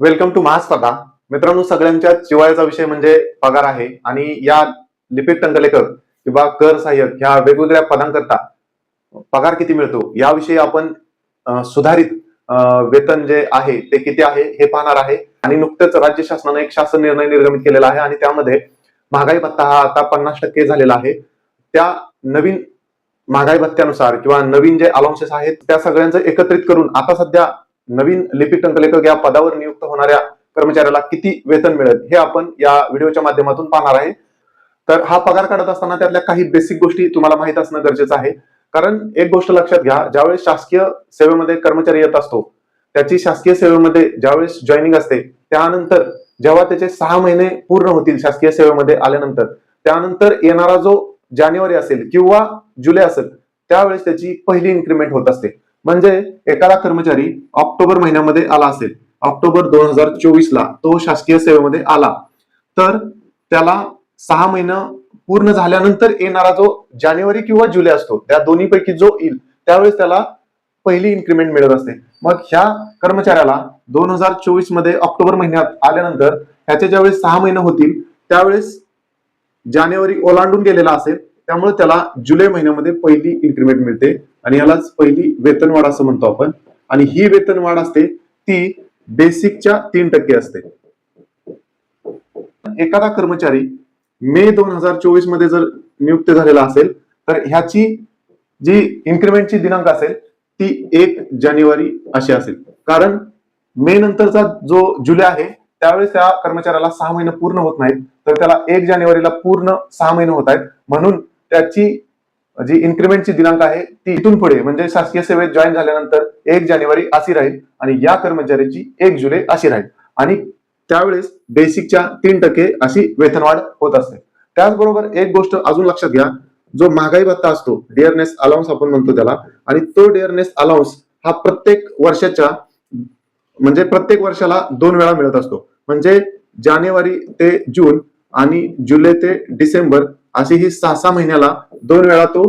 Welcome to महास्पर्धा मित्रांनो सगळ्यांच्या जिव्हाळ्याचा विषय म्हणजे पगार आहे. आणि या लिपिक टंकलेखक किंवा कर सहाय्यक ह्या वेगवेगळ्या पदांकरता पगार किती मिळतो याविषयी आपण सुधारित वेतन जे आहे ते किती आहे हे पाहणार आहे. आणि नुकतंच राज्य शासनाने एक शासन निर्णय निर्गमित केलेला आहे. आणि त्यामध्ये महागाई भत्ता हा आता पन्नास टक्के झालेला आहे. त्या नवीन महागाई भत्त्यानुसार किंवा नवीन जे अलाउन्सेस आहेत त्या सगळ्यांचं एकत्रित करून आता सध्या नवीन लिपिक टंकलेखक या पदावर नियुक्त होणाऱ्या कर्मचाऱ्याला किती वेतन मिळेल हे आपण या व्हिडिओच्या माध्यमातून पाहणार आहे. तर हा पगार काढत असताना त्यातल्या काही बेसिक गोष्टी तुम्हाला माहीत असणं गरजेचं आहे. कारण एक गोष्ट लक्षात घ्या ज्यावेळेस शासकीय सेवेमध्ये कर्मचारी येत असतो त्याची शासकीय सेवेमध्ये ज्यावेळेस जॉईनिंग असते त्यानंतर जेव्हा त्याचे सहा महिने पूर्ण होतील शासकीय सेवेमध्ये आल्यानंतर त्यानंतर येणारा जो जानेवारी असेल किंवा जुलै असेल त्यावेळेस त्याची पहिली इन्क्रीमेंट होत असते. म्हणजे एखादा कर्मचारी ऑक्टोबर महिन्यामध्ये आला असेल. ऑक्टोबर दोन हजार चोवीस ला तो शासकीय सेवेमध्ये आला. तर त्याला सहा महिना पूर्ण झाल्यानंतर येणारा जो जानेवारी किंवा जुलै असतो त्या दोन्हीपैकी जो येईल त्यावेळेस त्याला पहिली इन्क्रीमेंट मिळत असते. मग ह्या कर्मचाऱ्याला दोन हजार चोवीसमध्ये ऑक्टोबर महिन्यात आल्यानंतर ह्याचे ज्यावेळेस सहा महिने होतील त्यावेळेस जानेवारी ओलांडून गेलेला असेल त्यामुळे त्याला जुलै महिन्यामध्ये पहिली इन्क्रीमेंट मिळते. आणि यालाच पहिली वेतनवाढ असं म्हणतो आपण. आणि ही वेतनवाढ असते ती बेसिकच्या तीन टक्के असते. एखादा कर्मचारी मे दोन हजार चोवीसमध्ये जर नियुक्त झालेला असेल तर ह्याची जी इन्क्रीमेंटची दिनांक असेल ती एक जानेवारी अशी असेल. कारण मे नंतरचा जो जुलै आहे त्यावेळेस त्या कर्मचाऱ्याला सहा महिने पूर्ण होत नाहीत तर त्याला एक जानेवारीला पूर्ण सहा महिने होत आहेत. म्हणून त्याची जी इन्क्रीमेंटची दिनांक आहे ती इथून पुढे म्हणजे शासकीय सेवेत जॉईन झाल्यानंतर एक जानेवारी अशी राहील आणि या कर्मचाऱ्याची एक जुलै अशी राहील. आणि त्यावेळेस बेसिकच्या तीन टक्के अशी वेतनवाढ होत असते. त्याचबरोबर एक गोष्ट अजून लक्षात घ्या जो महागाई भत्ता असतो डिअरनेस अलाउन्स आपण म्हणतो त्याला आणि तो डिअरनेस अलाउन्स हा प्रत्येक वर्षाच्या म्हणजे प्रत्येक वर्षाला दोन वेळा मिळत असतो. म्हणजे जानेवारी ते जून आणि जुलै ते डिसेंबर अशी ही सहा सहा महिन्याला दोन वेळा तो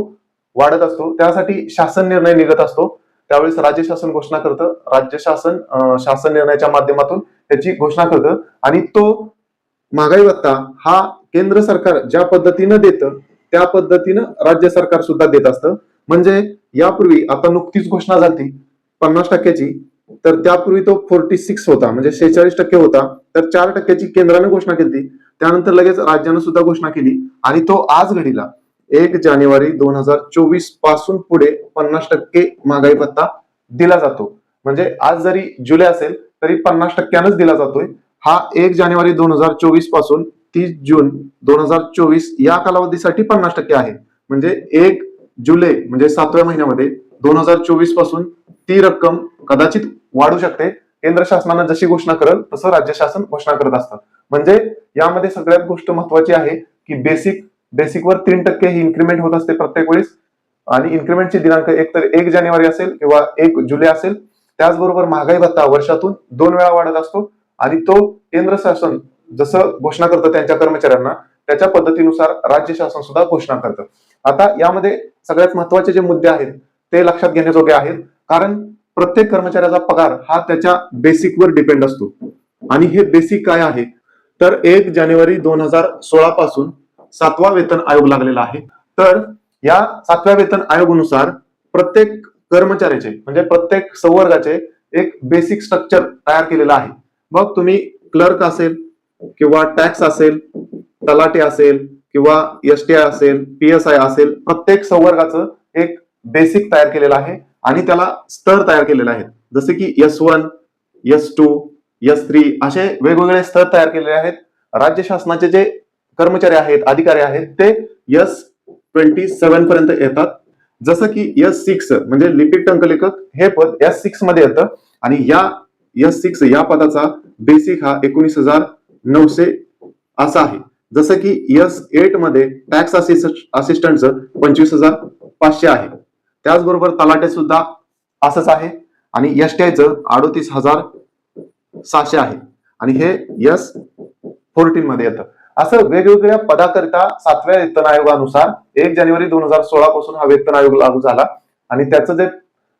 वाढत असतो. त्यासाठी शासन निर्णय निघत असतो. त्यावेळेस राज्य शासन घोषणा करतं. राज्य शासन शासन निर्णयाच्या माध्यमातून त्याची घोषणा करतं. आणि तो महागाई भत्ता हा केंद्र सरकार ज्या पद्धतीनं देतं त्या पद्धतीनं राज्य सरकार सुद्धा देत असतं. म्हणजे यापूर्वी आता नुकतीच घोषणा झाली पन्नास टक्क्याची. तर त्यापूर्वी तो फोर्टी सिक्स होता. म्हणजे शेहेचाळीस टक्के होता. तर चार टक्क्याची केंद्राने घोषणा केली. त्यानंतर लगेच राज्यानं सुद्धा घोषणा केली. आणि तो आज घडीला. एक जानेवारी दोन हजार चोवीसपासून पुढे पन्नास टक्के महागाई भत्ता दिला जातो. म्हणजे आज जरी जुलै असेल तरी पन्नास टक्क्यानंच दिला जातोय. हा एक जानेवारी दोन हजार चोवीसपासून तीस जून दोन हजार चोवीस या कालावधीसाठी पन्नास टक्के आहे. म्हणजे एक जुलै म्हणजे सातव्या महिन्यामध्ये दोन हजार चोवीसपासून ती रक्कम कदाचित वाढू शकते. केंद्र शासनानं जशी घोषणा करेल तसं राज्य शासन घोषणा करत असतं. म्हणजे यामध्ये सगळ्यात गोष्ट महत्वाची आहे की बेसिक बेसिकवर तीन टक्के ही इन्क्रीमेंट होत असते प्रत्येक वेळेस. आणि इन्क्रीमेंटची दिनांक एक तर एक जानेवारी असेल किंवा एक जुलै असेल. त्याचबरोबर महागाई भत्ता वर्षातून दोन वेळा वाढत असतो. आणि तो केंद्र शासन जसं घोषणा करतं त्यांच्या कर्मचाऱ्यांना त्याच्या पद्धतीनुसार राज्य शासन सुद्धा घोषणा करतं. आता यामध्ये सगळ्यात महत्त्वाचे जे मुद्दे आहेत ते लक्षात घेण्याजोगे आहेत. कारण प्रत्येक कर्मचाऱ्याचा पगार हा त्याच्या बेसिकवर डिपेंड असतो. आणि हे बेसिक काय आहे? तर एक जानेवारी दोन हजार सोळा पासून सातवा वेतन आयोग लागलेला आहे. तर या सातव्या वेतन आयोगानुसार प्रत्येक कर्मचाऱ्याचे म्हणजे प्रत्येक संवर्गाचे एक बेसिक स्ट्रक्चर तयार केलेलं आहे. मग तुम्ही क्लर्क असेल किंवा टॅक्स असेल तलाटे असेल किंवा एस टी आय असेल पी एस आय असेल प्रत्येक संवर्गाचं एक बेसिक तयार केलेलं आहे. आणि त्याला स्तर तयार केलेले आहेत. जसे की S one S two S three असे वेगवेगळे स्तर तयार केलेले आहेत. राज्य शासनाचे जे कर्मचारी आहेत अधिकारी आहेत ते एस ट्वेंटी सेव्हन पर्यंत येतात. जसं की एस सिक्स म्हणजे लिपिक टंकलेखक हे पद एस सिक्समध्ये येतं. आणि या एस सिक्स या पदाचा बेसिक हा एकोणीस हजार नऊशे असा आहे. जसं की एस एटमध्ये टॅक्स असिस्टंटचं पंचवीस हजार पाचशे आहे. त्याचबरोबर तलाटे सुद्धा असंच आहे. आणि एस टी आयचं अडोतीस हजार सहाशे आहे. आणि हे एस फोर्टीन मध्ये येतं. असं वेगवेगळ्या पदाकरिता सातव्या वेतन आयोगानुसार एक जानेवारी दोन हजार सोळा पासून हा वेतन आयोग लागू झाला. आणि त्याचं जे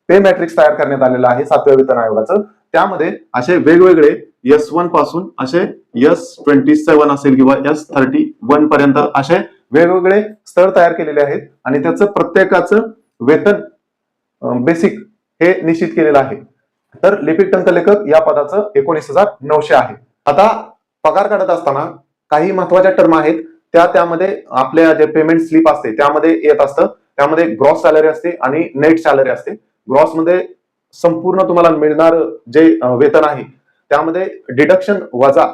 पे मॅट्रिक्स तयार करण्यात आलेलं आहे सातव्या वेतन आयोगाचं त्यामध्ये असे वेगवेगळे एस वनपासून असे एस ट्वेंटी सेव्हन असेल किंवा एस थर्टी वन पर्यंत असे वेगवेगळे स्तर तयार केलेले आहेत. आणि त्याचं प्रत्येकाचं वेतन बेसिक हे निश्चित केलेलं आहे. तर लिपिक टंकलेखक या पदाचं एकोणीस हजार नऊशे आहे. आता पगार काढत असताना काही महत्त्वाच्या टर्म आहेत. त्या त्यामध्ये आपल्या जे पेमेंट स्लिप असते त्यामध्ये येत असतं. त्यामध्ये ग्रॉस सॅलरी असते आणि नेट सॅलरी असते. ग्रॉसमध्ये संपूर्ण तुम्हाला मिळणार जे वेतन आहे त्यामध्ये डिडक्शन वजा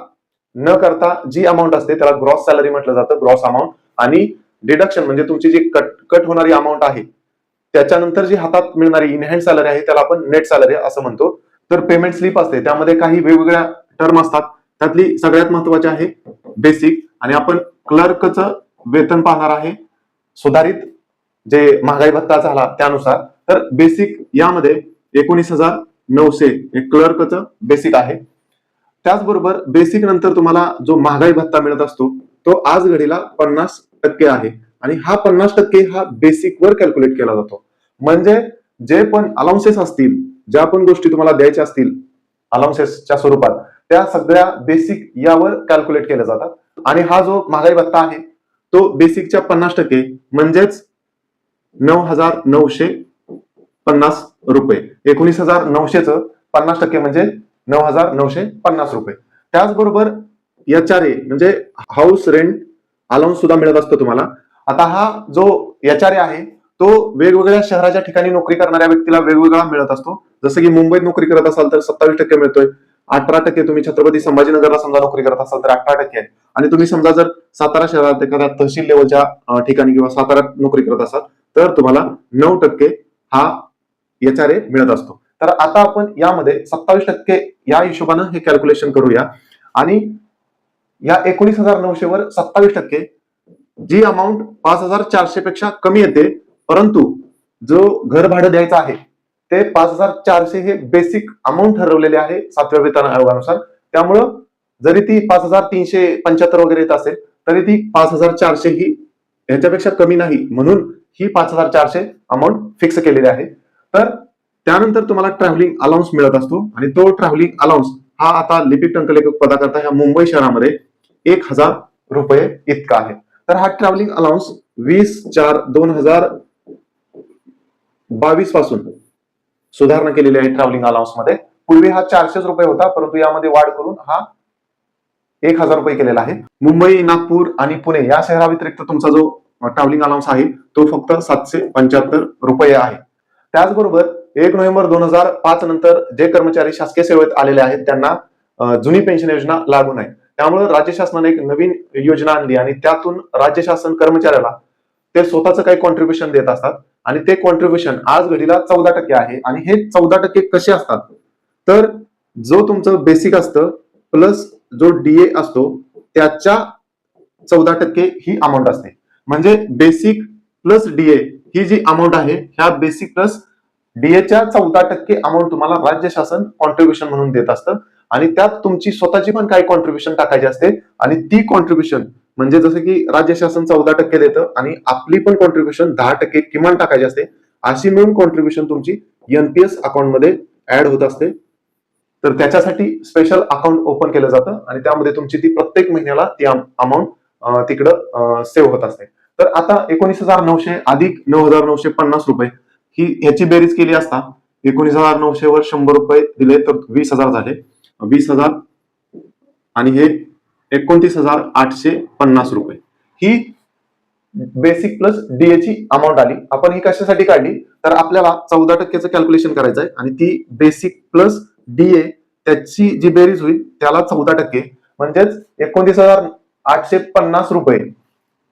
न करता जी अमाऊंट असते त्याला ग्रॉस सॅलरी म्हटलं जातं ग्रॉस अमाऊंट आणि डिडक्शन म्हणजे तुमची जी कट कट होणारी अमाऊंट आहे त्याच्यानंतर जी हातात मिळणारी इनहँड सॅलरी आहे त्याला आपण नेट सॅलरी असं म्हणतो. तर पेमेंट स्लिप असते. त्यामध्ये काही वेगवेगळ्या टर्म असतात. त्यातली सगळ्यात महत्वाची आहे बेसिक आणि आपण क्लर्कचं वेतन पाहणार आहे. सुधारित जे महागाई भत्ता झाला त्यानुसार. तर बेसिक यामध्ये एकोणीस हजार नऊशे हे क्लर्कचं बेसिक आहे. त्याचबरोबर बेसिक नंतर तुम्हाला जो महागाई भत्ता मिळत असतो तो आज घडीला पन्नास टक्के आहे. आणि हा पन्नास टक्के हा बेसिक वर कॅल्क्युलेट केला जातो. म्हणजे जे पण अलाउन्सेस असतील ज्या पण गोष्टी तुम्हाला द्यायच्या असतील अलाउन्सेसच्या स्वरूपात त्या सगळ्या बेसिक यावर कॅल्क्युलेट केल्या जातात. आणि हा जो महागाई भत्ता आहे तो बेसिकच्या पन्नास टक्के म्हणजेच नऊ हजार नऊशे पन्नास रुपये. एकोणीस हजार नऊशेच पन्नास टक्के म्हणजे नऊ हजार नऊशे पन्नास रुपये. त्याचबरोबर एच आर ए म्हणजे हाऊस रेंट अलाउन्स सुद्धा मिळत असतो तुम्हाला. आता हा जो एच आर ए आहे तो वेगवेगळ्या शहराच्या ठिकाणी नोकरी करणाऱ्या व्यक्तीला वेगवेगळा मिळत असतो. जसं की मुंबईत नोकरी करत असाल तर सत्तावीस टक्के मिळतोय. अठरा टक्के तुम्ही छत्रपती संभाजीनगरला समजा नोकरी करत असाल तर अठरा टक्के आहे. आणि तुम्ही समजा जर सातारा शहरात एखाद्या तहसील लेवलच्या ठिकाणी किंवा साताऱ्यात नोकरी करत असाल तर तुम्हाला नऊ टक्के हा एच आर ए मिळत असतो. तर आता आपण यामध्ये सत्तावीस टक्के या हिशोबानं हे कॅल्क्युलेशन करूया. आणि या एकोणीस हजार नऊशे वर सत्तावीस टक्के जी अमाऊंट पाच हजार चारशे पेक्षा कमी येते परंतु जो घर भाडं द्यायचं आहे ते पाच हजार चारशे हे बेसिक अमाऊंट ठरवलेले आहे सातव्या वेतन आयोगानुसार. त्यामुळं जरी ती पाच हजार तीनशे पंच्याहत्तर वगैरे येत असेल तरी ती पाच हजार चारशे ही यांच्यापेक्षा कमी नाही. म्हणून ही पाच हजार चारशे अमाऊंट फिक्स केलेली आहे. तर त्यानंतर तुम्हाला ट्रॅव्हलिंग अलाउन्स मिळत असतो आणि तो ट्रॅव्हलिंग अलाउन्स हा आता लिपिक टंकलेखक पदाकरता ह्या मुंबई शहरामध्ये एक हजार रुपये इतका आहे. तर हा ट्रॅव्हलिंग अलाउन्स वीस चार दोन हजार बावीसपासून सुधारणा केलेली आहे ट्रॅव्हलिंग अलाउन्समध्ये. पूर्वी हा चारशेच रुपये होता परंतु यामध्ये वाढ करून हा एक हजार रुपये केलेला आहे. मुंबई नागपूर आणि पुणे या शहराव्यतिरिक्त तुमचा जो ट्रॅव्हलिंग अलाउन्स आहे तो फक्त सातशे पंच्याहत्तर रुपये आहे. त्याचबरोबर एक नोव्हेंबर दोन हजार पाच नंतर जे कर्मचारी शासकीय सेवेत आलेले आहेत त्यांना जुनी पेन्शन योजना लागू नाही त्यामुळे राज्य शासनाने एक नवीन योजना आणली आणि त्यातून राज्य शासन कर्मचाऱ्याला ते स्वतःचं काही कॉन्ट्रीब्युशन देत असतात. आणि ते कॉन्ट्रीब्युशन आज घडीला चौदा टक्के आहे. आणि हे चौदा टक्के कसे असतात? तर जो तुमचं बेसिक असतं प्लस जो डीए असतो त्याच्या चौदा टक्के ही अमाऊंट असते. म्हणजे बेसिक प्लस डीए ही जी अमाऊंट आहे ह्या बेसिक प्लस डीएच्या चौदा टक्के अमाऊंट तुम्हाला राज्य शासन कॉन्ट्रीब्युशन म्हणून देत असतं. आणि त्यात तुमची स्वतःची पण काही कॉन्ट्रीब्युशन टाकायची असते. आणि ती कॉन्ट्रीब्युशन म्हणजे जसं की राज्य शासन चौदा टक्के देतं आणि आपली पण कॉन्ट्रीब्युशन दहा टक्के किमान टाकायची असते. अशी मिळून कॉन्ट्रीब्युशन तुमची एनपीएस अकाउंटमध्ये ऍड होत असते. तर त्याच्यासाठी स्पेशल अकाउंट ओपन केलं जातं आणि त्यामध्ये तुमची ती प्रत्येक महिन्याला ती अमाऊंट तिकडं सेव्ह होत असते. तर आता एकोणीस हजार नऊशे अधिक नऊ हजार नऊशे पन्नास रुपये ही ह्याची बेरीज केली असता एकोणीस हजार नऊशे वर शंभर रुपये दिले तर वीस हजार झाले. वीस हजार आणि हे एकोणतीस हजार आठशे पन्नास रुपये. ही बेसिक प्लस डीए ची अमाऊंट आली. आपण ही कशासाठी काढली? तर आपल्याला चौदा टक्क्याचं कॅल्क्युलेशन करायचं आहे आणि ती बेसिक प्लस डीए त्याची जी बेरीज होईल त्याला चौदा टक्के. म्हणजेच एकोणतीस हजार आठशे पन्नास रुपये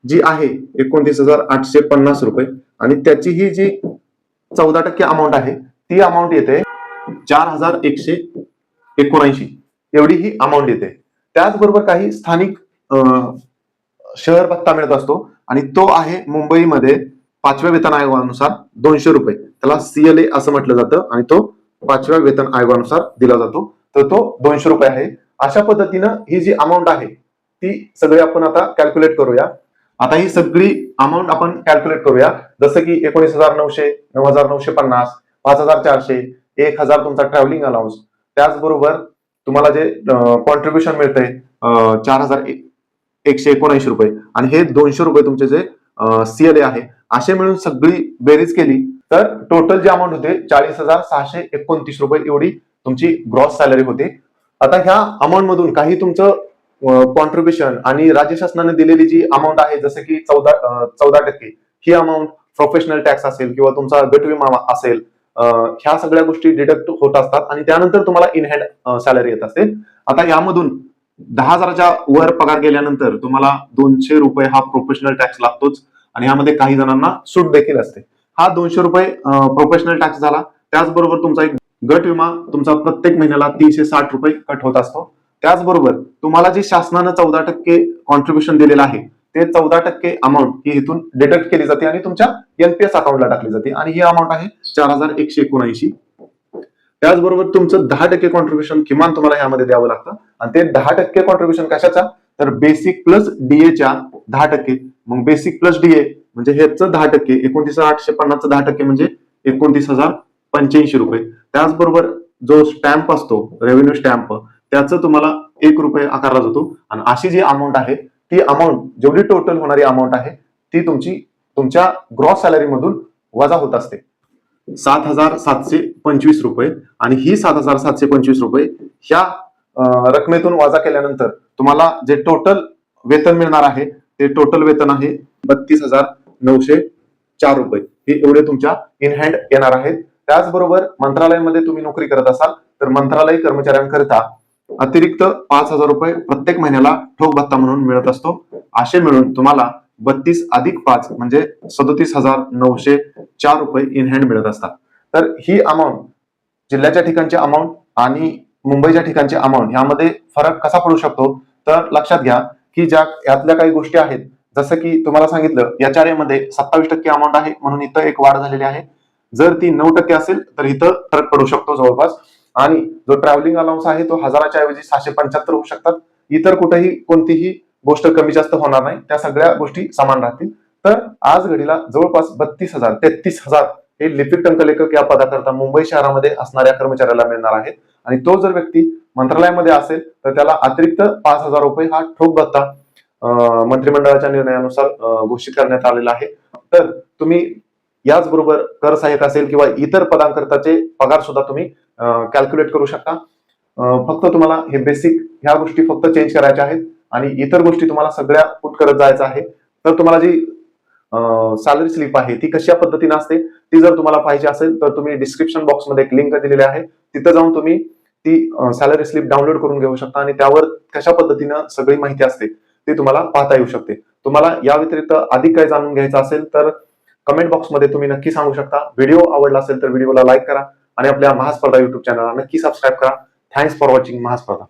जी आहे एकोणतीस हजार आठशे पन्नास रुपये. आणि त्याची ही जी चौदा टक्के अमाऊंट आहे ती अमाऊंट येते चार हजार एकशे एकोणऐंशी. एवढी ही अमाऊंट येते. त्याचबरोबर काही स्थानिक अं, शहर भत्ता मिळत असतो आणि तो आहे मुंबईमध्ये पाचव्या वेतन आयोगानुसार दोनशे रुपये. त्याला सीएलए असं म्हटलं जातं आणि तो पाचव्या वेतन आयोगानुसार दिला जातो. तर तो दोनशे रुपये आहे. अशा पद्धतीनं ही जी अमाऊंट आहे ती सगळी आपण आता कॅल्क्युलेट करूया. आता ही सगळी अमाऊंट आपण कॅल्क्युलेट करूया. जसं की एकोणीस हजार नऊशे नऊ हजार नऊशे पन्नास पाच हजार चारशे एक हजार तुमचा ट्रॅव्हलिंग अलाउन्स त्याचबरोबर तुम्हाला जे कॉन्ट्रीब्युशन मिळतंय चार हजार एकशे एकोणऐंशी रुपये. आणि हे दोनशे रुपये तुमचे जे सीएलए आहे असे मिळून सगळी बेरीज केली तर टोटल जे अमाऊंट होते चाळीस हजार सहाशे एकोणतीस रुपये एवढी तुमची ग्रॉस सॅलरी होती. आता ह्या अमाऊंट मधून काही तुमचं कॉन्ट्रीब्युशन आणि राज्य शासनाने दिलेली जी अमाऊंट आहे जसं की चौदा चौदा टक्के ही अमाऊंट प्रोफेशनल टॅक्स असेल किंवा तुमचा गट विमा असेल ह्या सगळ्या गोष्टी डिडक्ट होत असतात आणि त्यानंतर तुम्हाला इन हँड सॅलरी येत असते. आता यामधून दहा हजाराच्या वर पगार गेल्यानंतर तुम्हाला दोनशे रुपये हा प्रोफेशनल टॅक्स लागतोच आणि यामध्ये काही जणांना सूट देखील असते. हा दोनशे रुपये प्रोफेशनल टॅक्स झाला. त्याचबरोबर तुमचा एक गट विमा तुमचा प्रत्येक महिन्याला तीनशे साठ रुपये कट होत असतो. त्याचबरोबर तुम्हाला जे शासनानं चौदा टक्के कॉन्ट्रीब्युशन दिलेलं आहे ते चौदा टक्के अमाऊंट ही इथून डिडक्ट केली जाते आणि तुमच्या एनपीएस अकाउंटला टाकली जाते. आणि ही अमाऊंट आहे चार हजार एकशे एकोणऐंशी. त्याचबरोबर तुमचं दहा टक्के कॉन्ट्रीब्युशन किमान तुम्हाला यामध्ये द्यावं लागतं. आणि ते दहा टक्के कॉन्ट्रीब्युशन कशाचा? तर बेसिक प्लस डीएच्या दहा टक्के. मग बेसिक प्लस डीए म्हणजे हेच दहा टक्के. एकोणतीस हजार आठशे पन्नासचं दहा टक्के म्हणजे एकोणतीस हजार पंच्याऐंशी रुपये. त्याचबरोबर जो स्टॅम्प असतो रेव्हेन्यू स्टॅम्प त्याचं तुम्हाला एक रुपये आकारला जातो. आणि अशी जी अमाऊंट आहे ती अमाऊंट जेवढी टोटल होणारी अमाऊंट आहे ती तुमची तुमच्या ग्रॉस सॅलरी मधून वजा होत असते. सात हजार सातशे पंचवीस रुपये आणि ही सात हजार सातशे पंचवीस रुपये ह्या रकमेतून वजा केल्यानंतर तुम्हाला जे टोटल वेतन मिळणार आहे ते टोटल वेतन आहे बत्तीस हजार नऊशे चार रुपये. हे एवढे तुमच्या इन हँड येणार आहेत. त्याचबरोबर मंत्रालयामध्ये तुम्ही नोकरी करत असाल तर मंत्रालय कर्मचाऱ्यांकरिता अतिरिक्त पाच हजार रुपये प्रत्येक महिन्याला ठोक भत्ता म्हणून मिळत असतो. असे मिळून तुम्हाला बत्तीस अधिक पाच म्हणजे सदोतीस हजार नऊशे चार रुपये इन हँड मिळत असतात. तर ही अमाऊंट जिल्ह्याच्या ठिकाणची अमाऊंट आणि मुंबईच्या ठिकाणची अमाऊंट यामध्ये फरक कसा पडू शकतो? तर लक्षात घ्या की ज्या यातल्या काही गोष्टी आहेत जसं की तुम्हाला सांगितलं या मध्ये सत्तावीस टक्के अमाऊंट आहे म्हणून इथं एक वाढ झालेली आहे. जर ती नऊ टक्के असेल तर इथं फरक पडू शकतो जवळपास. आणि जो ट्रॅव्हलिंग अलाउन्स आहे तो हजाराच्या ऐवजी सहाशे पंच्याहत्तर होऊ शकतात. इतर कुठेही कोणतीही गोष्ट कमी जास्त होणार नाही. त्या सगळ्या गोष्टी समान राहतील. तर आज घडीला जवळपास बत्तीस हजार तेहतीस हजार हे लिपिक टंकलेखक या पदाकरता मुंबई शहरामध्ये असणाऱ्या कर्मचाऱ्याला मिळणार आहेत. आणि तो जर व्यक्ती मंत्रालयामध्ये असेल तर त्याला अतिरिक्त पाच हजार रुपये हा ठोक भत्ता मंत्रिमंडळाच्या निर्णयानुसार घोषित करण्यात आलेला आहे. तर तुम्ही याचबरोबर कर सहाय्यक असेल किंवा इतर पदांकरताचे पगार सुद्धा तुम्ही कॅल्क्युलेट करू शकता. फक्त तुम्हाला हे बेसिक ह्या गोष्टी फक्त चेंज करायच्या आहेत आणि इतर गोष्टी तुम्हाला सगळ्या पुट करत जायचं आहे. तर तुम्हाला जी सॅलरी स्लिप आहे ती कशा पद्धतीने असते ती जर तुम्हाला पाहिजे असेल तर तुम्ही डिस्क्रिप्शन बॉक्समध्ये एक लिंक दिलेली आहे. तिथं जाऊन तुम्ही ती सॅलरी स्लिप डाउनलोड करून घेऊ शकता आणि त्यावर कशा पद्धतीनं सगळी माहिती असते ती तुम्हाला पाहता येऊ शकते. तुम्हाला या व्यतिरिक्त अधिक काही जाणून घ्यायचं असेल तर कमेंट बॉक्समध्ये तुम्ही नक्की सांगू शकता. व्हिडिओ आवडला असेल तर व्हिडिओला लाईक करा. आणि आपल्या महास्पर्धा युट्यूब चॅनलला नक्की सबस्क्राईब करा. Thanks for watching महास्पर्धा.